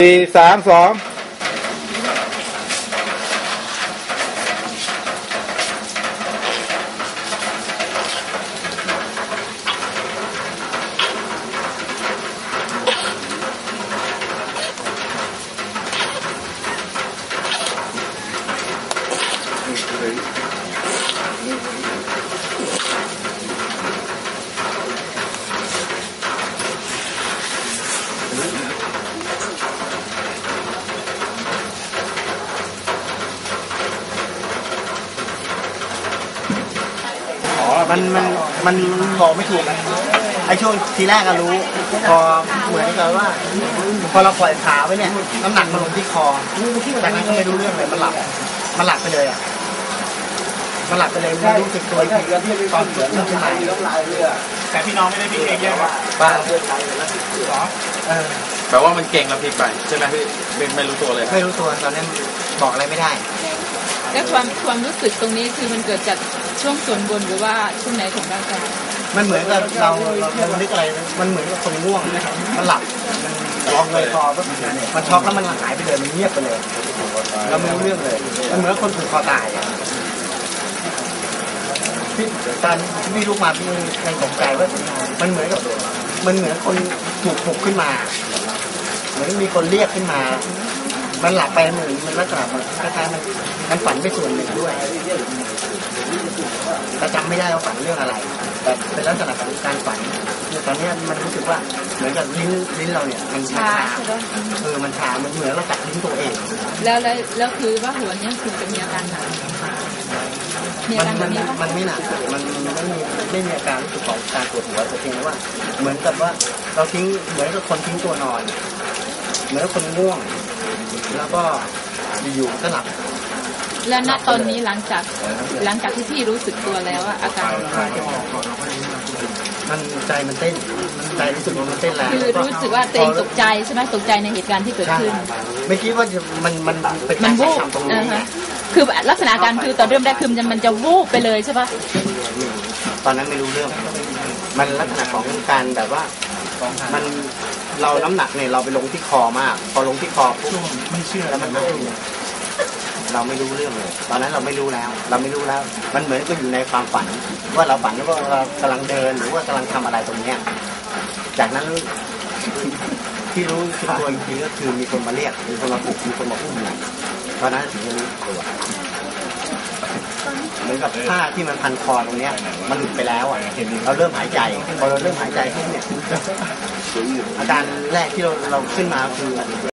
สี่สามสอง มันมันมันบอกไม่ถูกอะไอ้ช่วงทีแรกก็รู้ พอเหมือนกับว่า พอเราปล่อยขาไว้เนี่ยน้ำหนักมันลงที่คอจากนั้นก็ไม่รู้เรื่องเลยมันหลับมันหลับไปเลยอะมันหลับไปเลยไม่รู้สึกตัวอีกทีตอนเกิดขึ้นขึ้นมาแต่พี่น้องไม่ได้พี่เองใช่ไหมบ้าหรอเออแปลว่ามันเก่งแล้วพลิกไปใช่ไหมพี่ไม่ไม่รู้ตัวเลย ไม่รู้ตัวตอนนั้นบอกอะไรไม่ได้ แล้วความความรู้สึกตรงนี้คือมันเกิดจากช่วงส่วนบนหรือว่าช่วงไหนของร่างกายมันเหมือนกับเราเราเรานึกอะไร มันเหมือนกับคนง่วงมันหลับมันลองเลยคอปุ๊บมันช็อกแล้วมันหายไปเลยมันเงียบไปเลยเราไม่รู้เรื่องเลย มันเหมือนคนถูกคอตายพี่ตอนพี่ลูกมาพี่ในตกใจว่ามันเหมือนกับมันเหมือนคนถูกปลุกขึ้นมา เหมือนมีคนเรียกขึ้นมา มันหลับไปเหมือนมันลักษณะมันคล้ายๆมันมันฝันไปส่วนหนึ่งด้วยแต่จำไม่ได้ว่าฝันเรื่องอะไร แต่เป็นลักษณะของการฝันคือตอนเนี้ยมันรู้สึกว่าเหมือนกับลิ้นลิ้นเราเนี่ยมันชาใช่ไหมเออมันชามันเหมือนเรากัดลิ้นตัวเองแล้วแล้วแล้วคือว่าหัวเนี้คือจะมีอาการหนักมีอามันการแบมันบนี้ปะมันไม่หนักมันไม่มีไม่มีอาการรู้สึกของการปวดหัวแต่เพียงแต่ว่า เหมือนกับว่าเราทิ้งเหมือนกับคนทิ้งตัวนอน เหมือนกับคนง่วง แล้วก็อยู่ๆก็หลับ แล้วณตอนนี้หลังจากหลังจากที่พี่รู้สึกตัวแล้วอะอาการมันใจมันเต้นใจรู้สึกว่ามันเต้นแรงคือแล้วรู้สึกว่าตัวเองตกใจใช่ไหมตกใจในเหตุการณ์ที่เกิดใช่ขึ้น ไม่คิดว่าจะมันมันเป็นมักานรวูบทำตรงอ่านี้ฮะคือลักษณะอาการคือตอนเริ่มแรกคือมันจะมันจะวูบไปเลยใช่ปะตอนนั้นไม่รู้เรื่อง มันลักษณะของการแบบว่ามันเราน้ำหนักเนี่ยเราไปลงที่คอมาก พอลงที่คอปุ๊บไม่เชื่อแล้วมันไม่เราไม่รู้เรื่องเลย ตอนนั้นเราไม่รู้แล้ว เราไม่รู้แล้ว มันเหมือนก็อยู่ในความฝัน ว่าเราฝันว่าเรากำลังเดินหรือว่ากำลังทำอะไรตรงเนี้ยจากนั้นที่รู้คือตัวจริงๆก็คือมีคนมาเรียกมีคนมาปลุกมีคนมาอุ้มเราตอนนั้นถึงจะรู้ตัว เหมือนกับผ้าที่มันพันคอตรงเนี้ยมันหลุดไปแล้วอะเราเริ่มหายใจพอเราเริ่มหายใจปุ๊บเนี่ยอาการแรกที่เราเราขึ้นมาคือ